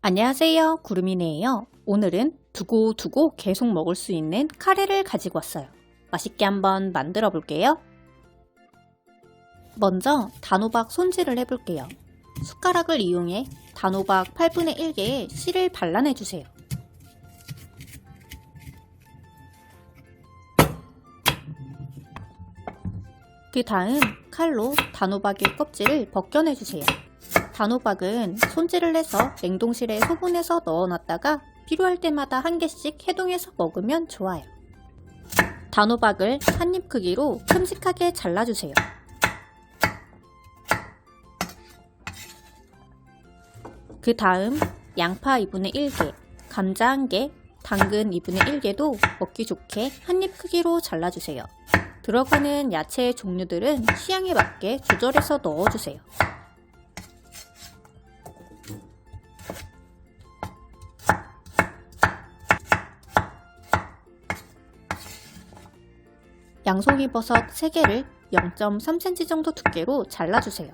안녕하세요. 구름이네예요. 오늘은 두고 두고 계속 먹을 수 있는 카레를 가지고 왔어요. 맛있게 한번 만들어 볼게요. 먼저 단호박 손질을 해볼게요. 숟가락을 이용해 단호박 8분의 1개에 씨를 발라내주세요. 그 다음 칼로 단호박의 껍질을 벗겨내주세요. 단호박은 손질을 해서 냉동실에 소분해서 넣어놨다가 필요할 때마다 한 개씩 해동해서 먹으면 좋아요. 단호박을 한 입 크기로 큼직하게 잘라주세요. 그 다음 양파 2분의 1개, 감자 1개, 당근 2분의 1개도 먹기 좋게 한 입 크기로 잘라주세요. 들어가는 야채 종류들은 취향에 맞게 조절해서 넣어주세요. 양송이 버섯 3개를 0.3cm 정도 두께로 잘라주세요.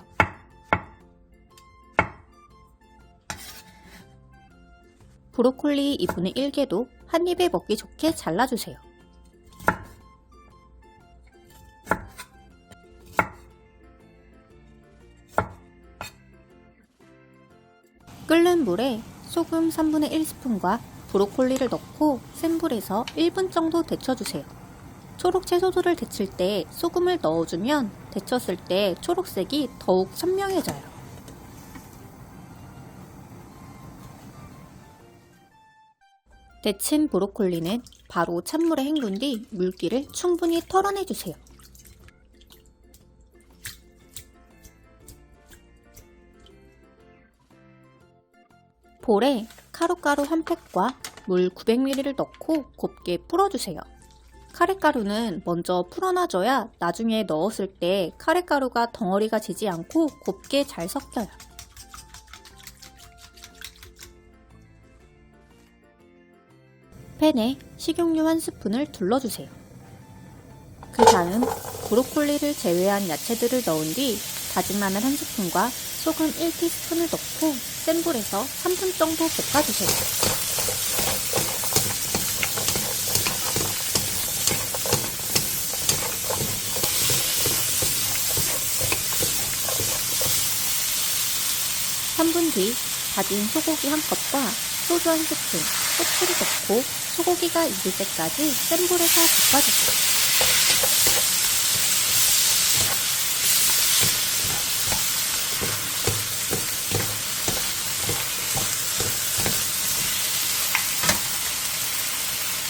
브로콜리 2분의 1개도 한 입에 먹기 좋게 잘라주세요. 끓는 물에 소금 3분의 1스푼과 브로콜리를 넣고 센 불에서 1분 정도 데쳐주세요. 초록 채소들을 데칠 때 소금을 넣어주면 데쳤을 때 초록색이 더욱 선명해져요. 데친 브로콜리는 바로 찬물에 헹군 뒤 물기를 충분히 털어내주세요. 볼에 카루가루 한 팩과 물 900ml를 넣고 곱게 풀어주세요. 카레가루는 먼저 풀어놔줘야 나중에 넣었을 때 카레가루가 덩어리가 지지 않고 곱게 잘 섞여요. 팬에 식용유 한 스푼을 둘러주세요. 그 다음 브로콜리를 제외한 야채들을 넣은 뒤 다진 마늘 한 스푼과 소금 1티스푼을 넣고 센 불에서 3분 정도 볶아주세요. 삼분뒤 다진 소고기 한 컵과 소주 한 스푼, 후추를 넣고 소고기가 익을 때까지 센 불에서 볶아주세요.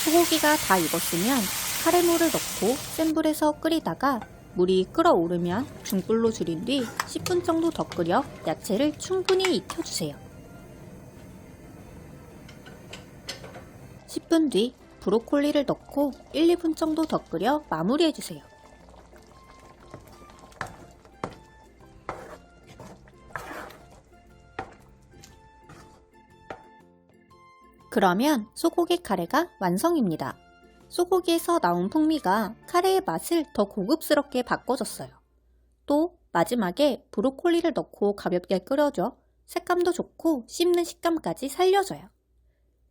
소고기가 다 익었으면 카레물을 넣고 센 불에서 끓이다가 물이 끓어오르면 중불로 줄인 뒤 10분 정도 더 끓여 야채를 충분히 익혀주세요. 10분 뒤 브로콜리를 넣고 1, 2분 정도 더 끓여 마무리해주세요. 그러면 소고기 카레가 완성입니다. 소고기에서 나온 풍미가 카레의 맛을 더 고급스럽게 바꿔줬어요. 또 마지막에 브로콜리를 넣고 가볍게 끓여줘 색감도 좋고 씹는 식감까지 살려줘요.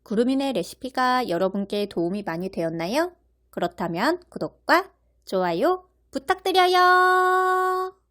구름이네 레시피가 여러분께 도움이 많이 되었나요? 그렇다면 구독과 좋아요 부탁드려요.